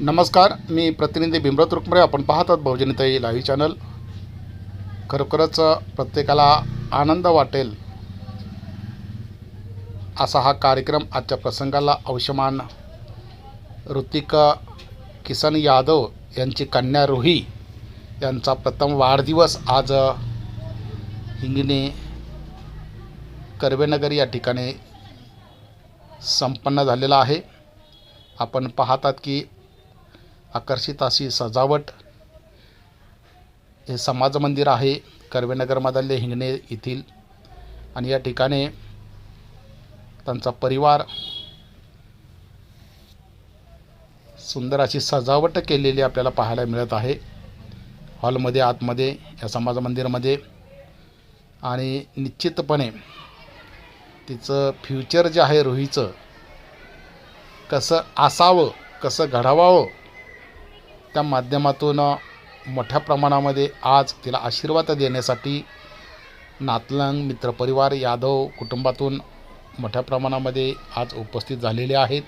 नमस्कार मी प्रतिनिधी भीमराव रुकमरे. आपण पाहतात बहुजनताई लाईव्ह चॅनल. खरोखरच प्रत्येकाला आनंद वाटेल असा हा कार्यक्रम आजच्या प्रसंगाला अंशमान ऋतिक किसन यादव यांची कन्या रोही यांचा प्रथम वाढदिवस आज हिंगणे कर्वेनगर या ठिकाणी संपन्न झालेला आहे. आपण पाहतात की आकर्षित अशी सजावट हे समाज मंदिर आहे कर्वेनगरमधले हिंगणे येथील. आणि या ठिकाणी त्यांचा परिवार सुंदर अशी सजावट केलेली आपल्याला पाहायला मिळत आहे. हॉलमध्ये आतमध्ये या समाज मंदिरामध्ये. आणि निश्चितपणे तिचं फ्युचर जे आहे रोहीचं कसं असावं कसं घडावावं त्या माध्यमातून मोठ्या प्रमाणामध्ये आज तिला आशीर्वाद देण्यासाठी नातलंग मित्रपरिवार यादव कुटुंबातून मोठ्या प्रमाणामध्ये आज उपस्थित झालेले आहेत.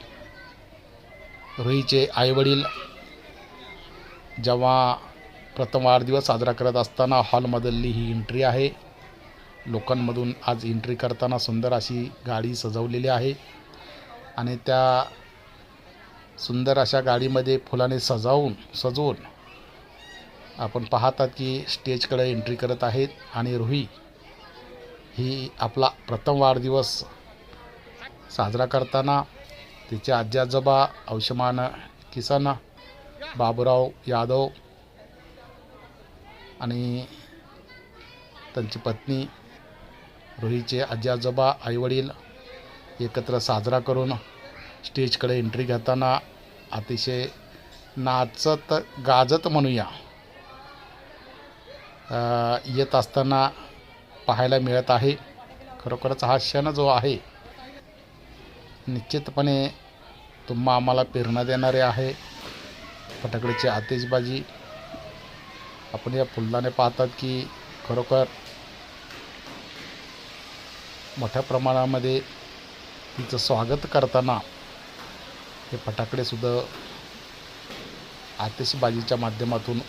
रुईचे आईवडील जेव्हा प्रथम वाढदिवस साजरा करत असताना हॉलमधली ही एंट्री आहे. लोकांमधून आज एंट्री करताना सुंदर अशी गाडी सजवलेली आहे. आणि त्या सुंदर अशा गाडीमध्ये फुलाने सजावून सजवून आपण पाहतात की स्टेजकडे एंट्री करत आहेत आणि रुही ही आपला प्रथम वाढदिवस साजरा करताना तिचे आजी आजोबा औषमान किसन बाबूराव यादव आणि त्यांची पत्नी रुहीचे आजी आजोबा आईवडील एकत्र साजरा करून स्टेजकडे एंट्री घेताना अतिशय नाचत गाजत म्हणूया. येत असताना पाहायला मिळत आहे. खरोखरच हा क्षण जो आहे निश्चितपणे तुम्हा आम्हाला प्रेरणा देणारे आहे. फटाकडीची आतिषबाजी. आपण या फुलदाने पाहतात की खरोखर मोठ्या प्रमाणामध्ये तिचं स्वागत करताना हे फटाकडेसुद्धा आतिषबाजीच्या माध्यमातून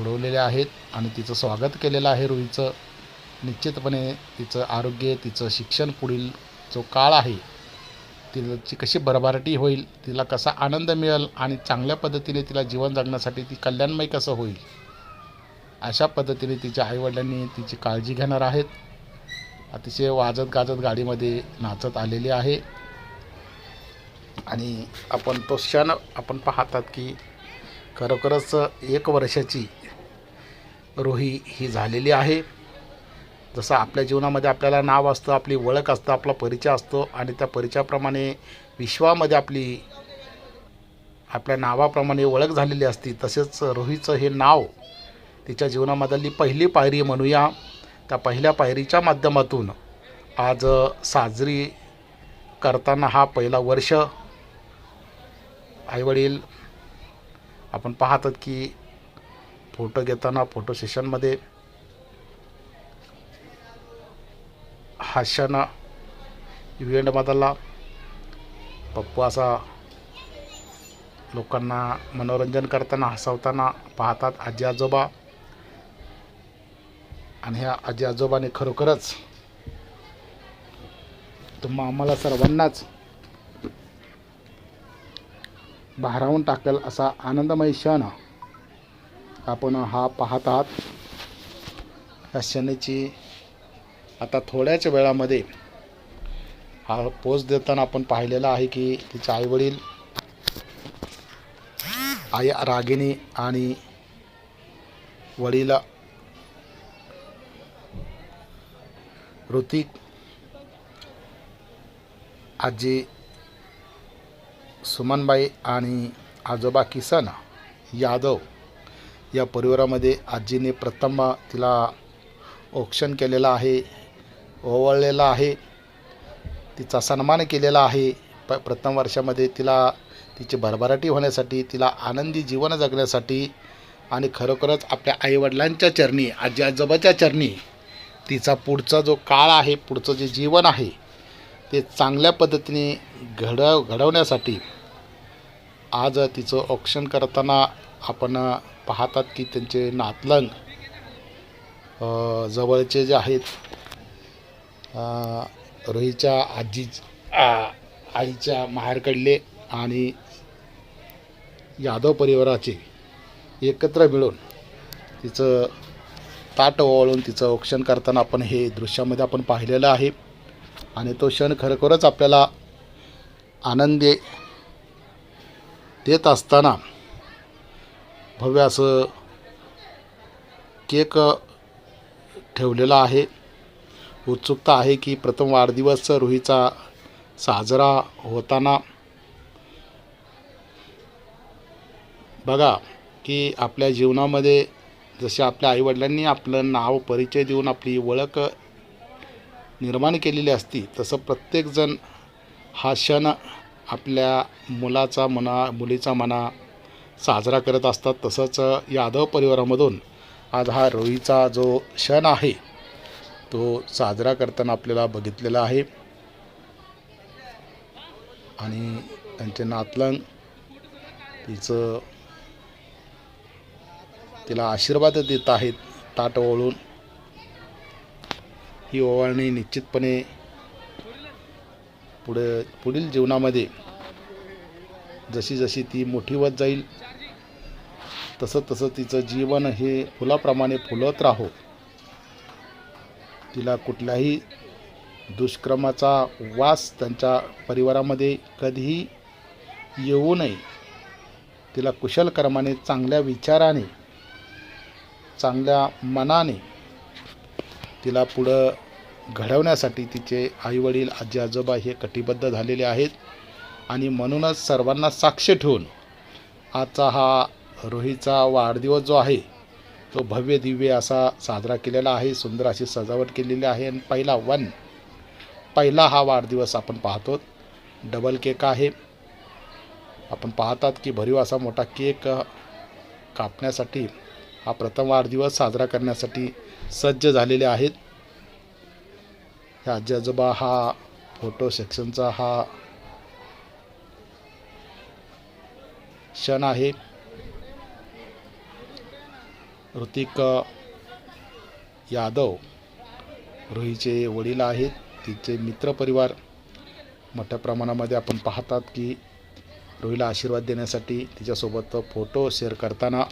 उडवलेले आहेत आणि तिचं स्वागत केलेलं आहे रुईचं निश्चितपणे तिचं आरोग्य तिचं शिक्षण पुढील जो काळ आहे तिची कशी भरभराटी होईल तिला कसा आनंद मिळेल आणि चांगल्या पद्धतीने तिला जीवन जगण्यासाठी ती कल्याणमय कसं होईल अशा पद्धतीने तिच्या आईवडिलांनी तिची काळजी घेणार आहेत. अतिशय वाजत गाजत गाडीमध्ये नाचत आलेली आहे. आणि आपण तो क्षण आपण पाहतात की खरोखरच एक वर्षाची रोही ही झालेली आहे. जसं आपल्या जीवनामध्ये आपल्याला नाव असतं आपली ओळख असतं आपला परिचय असतो आणि त्या परिचयाप्रमाणे विश्वामध्ये आपली आपल्या नावाप्रमाणे ओळख झालेली असती तसेच रोहीचं हे नाव तिच्या जीवनामधली पहिली पायरी म्हणूया. त्या पहिल्या पायरीच्या माध्यमातून आज साजरी करताना हा पहिला वर्ष आईवडील आपण पाहतात की फोटो घेताना फोटो सेशनमध्ये हास्यानं बदलला पप्पू असा लोकांना मनोरंजन करताना हसवताना पाहतात आजी आजोबा. आणि ह्या आजी आजोबाने खरोखरच तुम्हा आम्हाला सर्वांनाच भारावून टाकेल असा आनंदमय क्षण आपण हा पाहत आहात. या क्षणीची आता थोड्याच वेळामध्ये हा पोच देताना आपण पाहिलेला आहे की तिचे आईवडील आई रागिनी आणि वडील ऋतिक आजी सुमनबाई आणि आजोबा किसन यादव या परिवारामध्ये आजीने प्रथम तिला औक्षण केलेलं आहे ओवळलेलं आहे. तिचा सन्मान केलेला आहे. प प्रथम वर्षामध्ये तिला तिची भरभराटी होण्यासाठी तिला आनंदी जीवन जगण्यासाठी आणि खरोखरच आपल्या आईवडिलांच्या चरणी आजी आजोबाच्या चरणी तिचा पुढचा जो काळ आहे पुढचं जे जीवन आहे ते चांगल्या पद्धतीने घडव घडवण्यासाठी आज तिचं औक्षण करताना आपण पाहतात की त्यांचे नातलंग जवळचे जे आहेत रोहीच्या आजी आ- आईच्या माहेरकडले आणि यादव परिवाराचे एकत्र मिळून तिचं ताट ओवाळून तिचं औक्षण करताना आपण हे दृश्यामध्ये आपण पाहिलेलं आहे. आणि तो क्षण खरोखरच आपल्याला आनंदी देत असताना भव्य असं केक ठेवलेला आहे. उत्सुकता आहे की प्रथम वाढदिवस रुहीचा साजरा होताना बघा की आपल्या जीवनामध्ये जसे आपल्या आईवडिलांनी आपलं नाव परिचय देऊन आपली ओळख निर्माण केलेली असती तसं प्रत्येकजण हा क्षण आपल्या मुलाचा म्हणा मुलीचा म्हणा साजरा करत असतात तसंच यादव परिवारामधून आज हा रोहीचा जो क्षण आहे तो साजरा करताना आपल्याला बघितलेला आहे. आणि त्यांचे नातलंग तिचं तिला आशीर्वाद देत आहेत ताट ओळून ही ओवाळणी निश्चितपणे पुढे पुढील जीवनामध्ये जशी जशी ती मोठी होत जाईल तसं तसं तिचं जीवन हे फुलाप्रमाणे फुलत राहो. तिला कुठल्याही दुष्क्रमाचा वास त्यांच्या परिवारामध्ये कधीही येऊ नये. तिला कुशल कर्माने चांगल्या विचाराने चांगल्या मनाने तिला पुढं घडवण्यासाठी तिचे आईवडील आजी आजोबा हे कटिबद्ध झालेले आहेत आणि म्हणूनच सर्वांना साक्ष ठेवून आजचा हा रोहीचा वाढदिवस जो आहे तो भव्य दिव्य असा साजरा केलेला आहे सुंदर अशी सजावट केलेली आहे. आणि पहिला वन पहिला हा वाढदिवस आपण पाहतो. डबल केक आहे. आपण पाहतात की भरीव असा मोठा केक कापण्यासाठी हा प्रथम वाढदिवस साजरा करण्यासाठी सज्ज झालेले आहेत. ह्या आजी आजोबा हा फोटो सेक्शनचा हा क्षण आहे. ऋतिक यादव रोहीचे वडील आहेत. तिचे मित्रपरिवार मोठ्या प्रमाणामध्ये आपण पाहतात की रोहीला आशीर्वाद देण्यासाठी तिच्यासोबत फोटो शेअर करताना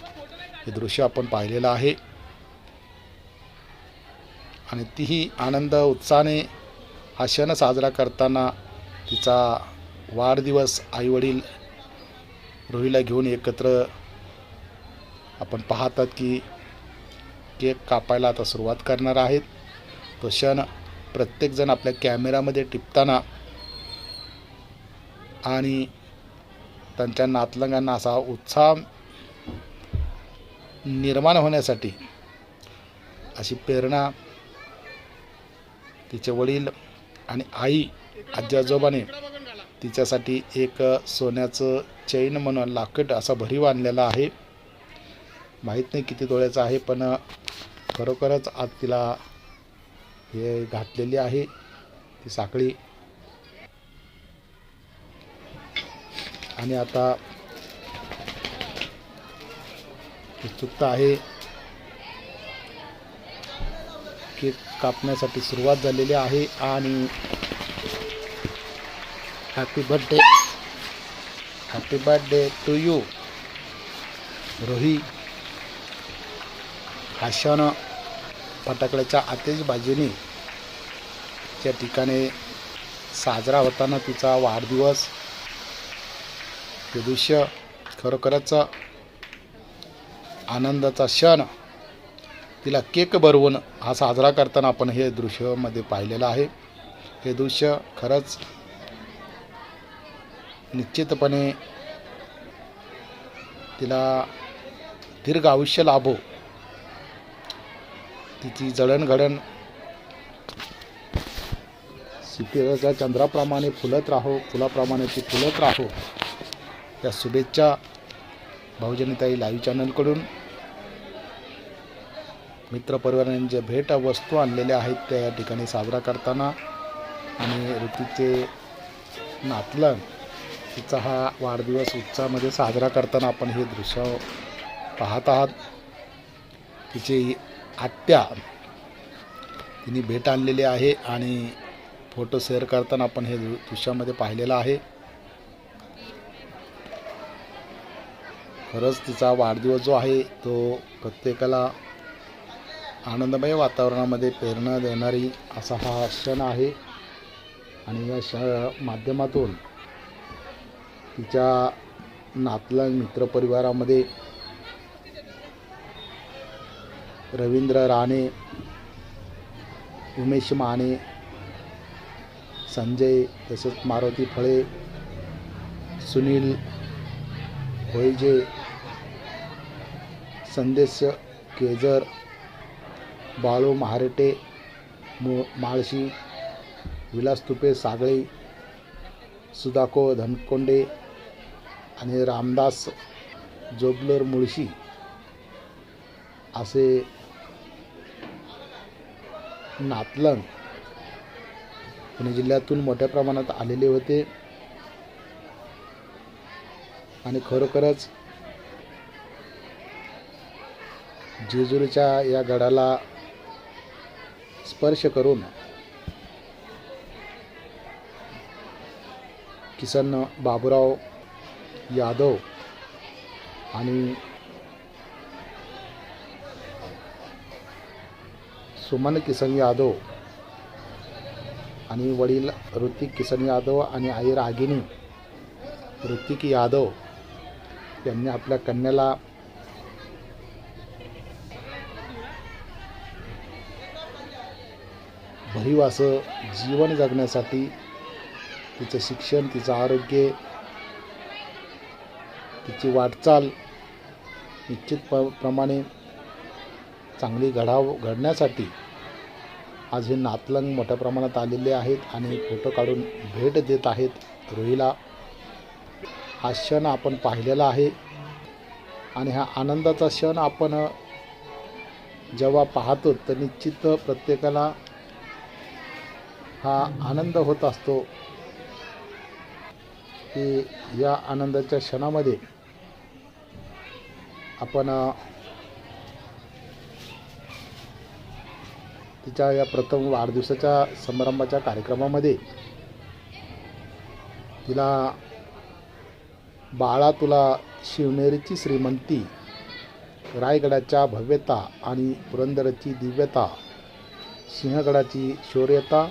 हे दृश्य आपण पाहिलेलं आहे. आणि तीही आनंद उत्साहाने हा क्षण साजरा करताना तिचा वाढदिवस आईवडील रोहीला घेऊन एकत्र आपण पाहतात की केक कापायला आता सुरुवात करणार आहेत. तो क्षण प्रत्येकजण आपल्या कॅमेरामध्ये टिपताना आणि त्यांच्या नातलंगांना असा उत्साह निर्माण होण्यासाठी अशी प्रेरणा तिचे वडील आणि आई आजी आजोबाने तिच्यासाठी एक सोन्याचं चैन म्हणून लाकड असा भरीव आणलेला आहे. माहीत नाही किती तोळ्याचं आहे पण खरोखरच आज तिला हे घातलेली आहे ती साखळी. आणि आता उत्सुकता आहे. की कापण्यासाठी सुरुवात झालेली आहे आणि happy birthday happy birthday to you Rohi हा क्षण फटाकड्याच्या आतिषबाजीने त्या ठिकाणी साजरा होताना तिचा वाढदिवस. ते दृश्य खरोखरच आनंदाचा क्षण. तिला केक बरवून हा साजरा करताना आपण हे दृश्यामध्ये पाहिलेलं आहे. हे दृश्य खरंच निश्चितपणे तिला दीर्घ आयुष्य लाभो. तिची जडणघडण सिपेच्या चंद्राप्रमाणे फुलत राहो फुलाप्रमाणे ती फुलत राहो. या शुभेच्छा भाऊजनीताई लाईव्ह चॅनलकडून मित्रपरिवारांनी जे भेट वस्तू आणलेल्या आहेत त्या या ठिकाणी साजरा करताना आणि ऋतूचे नातलं तिचा हा वाढदिवस उत्साहामध्ये साजरा करताना आपण हे दृश्य पाहत आहात. तिची आत्या तिने भेट आणलेली आहे आणि फोटो शेअर करताना आपण हे दृ- दृश्यामध्ये पाहिलेलं आहे. खरंच तिचा वाढदिवस जो आहे तो प्रत्येकाला आनंदमय वातावरणामध्ये प्रेरणा देणारी असा हा क्षण आहे. आणि या श माध्यमातून तिच्या नातला मित्रपरिवारामध्ये रवींद्र राणे उमेश माने संजय तसेच मारुती फळे सुनील होयजे संदेश केजर बाळू महारेटे मु माळशी विलास तुपे सागळे सुदाको धनकोंडे आणि रामदास जोबलर मुळशी असे नातलंग पुणे जिल्ह्यातून मोठ्या प्रमाणात आलेले होते. आणि खरोखरच जेजुरीच्या या गडाला स्पर्श करून किसन बाबुराव यादव आणि सुमन किसन यादव आणि वडील ऋतिक किसन यादव आणि आई रागिनी ऋतिक यादव यांनी आपल्या कन्याला भरीव असं जीवन जगण्यासाठी तिचं शिक्षण तिचं आरोग्य तिची वाटचाल निश्चित प प्रमाणे चांगली घडाव घडण्यासाठी आज हे नातलंग मोठ्या प्रमाणात आलेले आहेत आणि फोटो काढून भेट देत आहेत रोहीला. हा क्षण आपण पाहिलेला आहे आणि हा आनंदाचा क्षण आपण जेव्हा पाहतो तर निश्चित प्रत्येकाला हा आनंद होत असतो की या आनंदाच्या क्षणामध्ये आपण तिच्या या प्रथम वाढदिवसाच्या समारंभाच्या कार्यक्रमामध्ये तिला बाळा तुला शिवनेरीची श्रीमंती रायगडाच्या भव्यता आणि पुरंदरची दिव्यता सिंहगडाची शौर्यता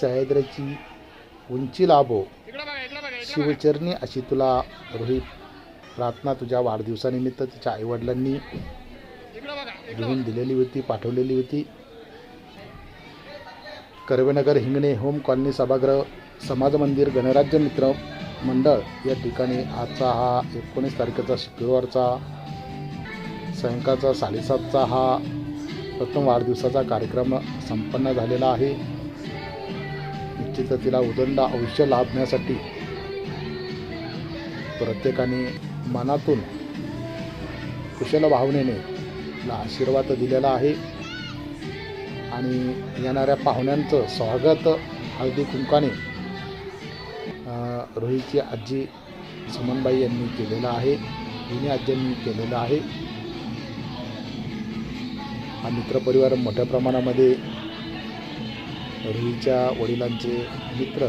सह्याद्रीची उंची लाभो. शिवचरणी अशी तुला रोहित प्रार्थना तुझ्या वाढदिवसानिमित्त तिच्या आईवडिलांनी लिहून दिलेली होती पाठवलेली होती. कर्वेनगर हिंगणे होम कॉलनी सभागृह समाज मंदिर गणराज्य मित्र मंडळ या ठिकाणी आजचा हा एकोणीस तारखेचा शुक्रवारचा सायंकाळचा साडेसातचा हा प्रथम वाढदिवसाचा कार्यक्रम संपन्न झालेला आहे. तिथं तिला उदंड आयुष्य लाभण्यासाठी प्रत्येकाने मनातून कुशल भावनेने तिला आशीर्वाद दिलेला आहे. आणि येणाऱ्या पाहुण्यांचं स्वागत हळदी कुंकाने रोहितची आजी सुमनबाई यांनी केलेलं आहे. हिने आजींनी केलेलं आहे. हा मित्रपरिवार मोठ्या प्रमाणामध्ये रोहितच्या वडिलांचे मित्र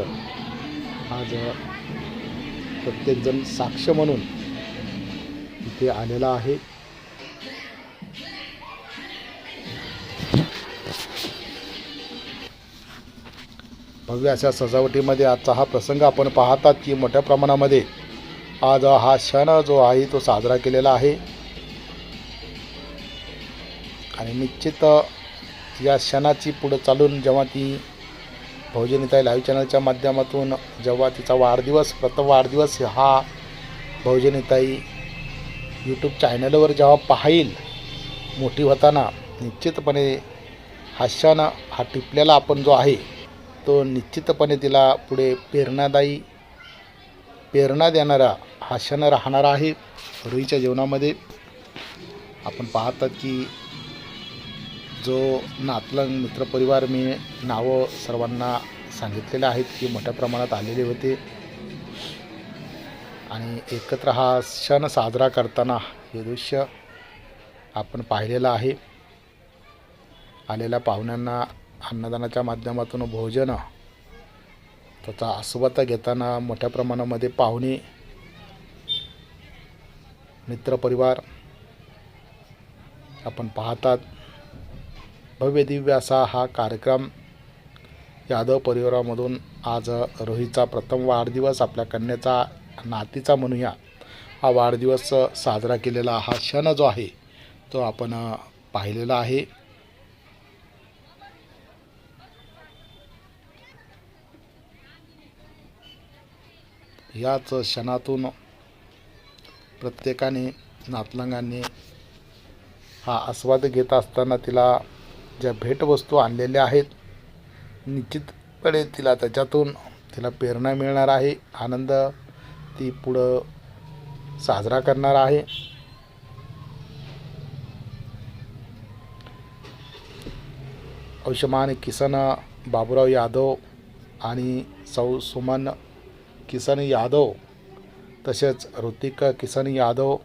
आज प्रत्येकजण साक्ष म्हणून इथे आलेला आहे. भव्य अशा सजावटीमध्ये आजचा हा प्रसंग आपण पाहतात की मोठ्या प्रमाणामध्ये आज हा क्षण जो आहे तो साजरा केलेला आहे. आणि निश्चित या क्षणाची पुढं चालून जेव्हा ती भाऊजनीताई लाईव्ह चॅनलच्या माध्यमातून जेव्हा तिचा वाढदिवस प्रथम वाढदिवस हा भाऊजनीताई यूट्यूब चॅनलवर जेव्हा पाहील मोठी होताना निश्चितपणे हास्यानं हा टिपलेला आपण जो आहे तो निश्चितपणे तिला पुढे प्रेरणादायी प्रेरणा देणारा हास्यानं राहणारा आहे. रुईच्या जीवनामध्ये आपण पाहतात की जो नातलंग मित्रपरिवार मी नावं सर्वांना सांगितलेले आहेत की मोठ्या प्रमाणात आलेले होते. आणि एकत्र हा क्षण साजरा करताना हे दृश्य आपण पाहिलेलं आहे. आलेल्या पाहुण्यांना अन्नदानाच्या माध्यमातून भोजन त्याचा आस्वाद घेताना मोठ्या प्रमाणामध्ये पाहुणे मित्रपरिवार आपण पाहतात. भव्य दिव्य असा हा कार्यक्रम यादव परिवारामधून आज रोहितचा प्रथम वाढदिवस आपल्या कन्याचा नातीचा म्हणूया. हा वाढदिवस साजरा केलेला हा क्षण जो आहे तो आपण पाहिलेला आहे. याच क्षणातून प्रत्येकाने नातलंगांनी हा आस्वाद घेत असताना तिला ज्या भेटवस्तू आणलेल्या आहेत निश्चितपणे तिला त्याच्यातून तिला प्रेरणा मिळणार आहे. आनंद ती पुढं साजरा करणार आहे. आयुष्यमान किसन बाबुराव यादव आणि सौ सुमन किसन यादव तसेच ऋतिक किसन यादव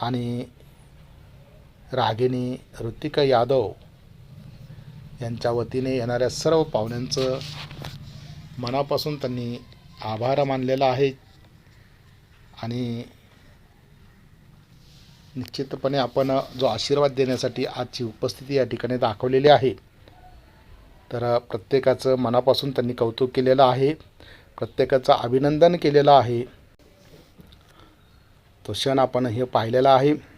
आणि रागिनी ऋतिक यादव यांच्या वतीने येणाऱ्या सर्व पाहुण्यांचं मनापासून त्यांनी आभार मानलेला आहे. आणि निश्चितपणे आपण जो आशीर्वाद देण्यासाठी आजची उपस्थिती या ठिकाणी दाखवलेली आहे. तर प्रत्येकाचं मनापासून त्यांनी कौतुक केलेलं आहे. प्रत्येकाचं अभिनंदन केलेलं आहे. तो क्षण आपण हे पाहिलेला आहे.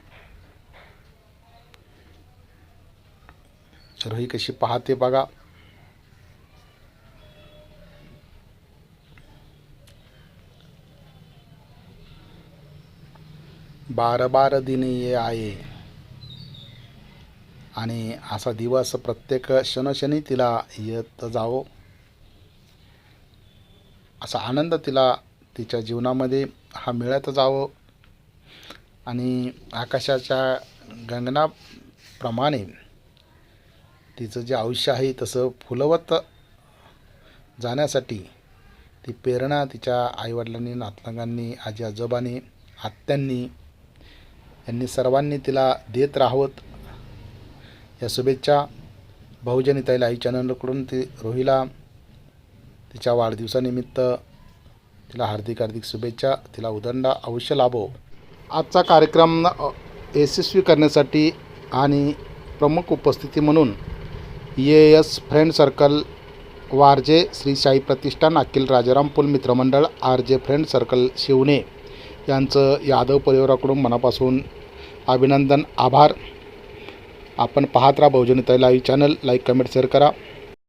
रही कशी पाहते बघा. बार बार दिन ये आहे आणि असा दिवस प्रत्येक क्षणक्षणी तिला येत जावो. असा आनंद तिला तिच्या जीवनामध्ये हा मिळत जावं. आणि आकाशाच्या गंगनाप्रमाणे तिचं जे आयुष्य आहे तसं फुलवत जाण्यासाठी ती प्रेरणा तिच्या आईवडिलांनी नातलगांनी आजी आजोबांनी आत्यांनी यांनी सर्वांनी तिला देत राहावत या शुभेच्छा बहुजनी ताईला आई चॅनलकडून ती रोहिला तिच्या वाढदिवसानिमित्त तिला हार्दिक हार्दिक शुभेच्छा. तिला उदंडा अवश्य लाभो. आजचा कार्यक्रम यशस्वी करण्यासाठी आणि प्रमुख उपस्थिती म्हणून A S friend circle Warje Shri Sai प्रतिष्ठान अखिल राजाराम पुल मित्रमंडळ आर जे फ्रेंड सर्कल शिवणे यांचं यादव परिवाराकडून मनापासून अभिनंदन आभार. आपण पाहत राहा Bahujani live channel like comment share करा.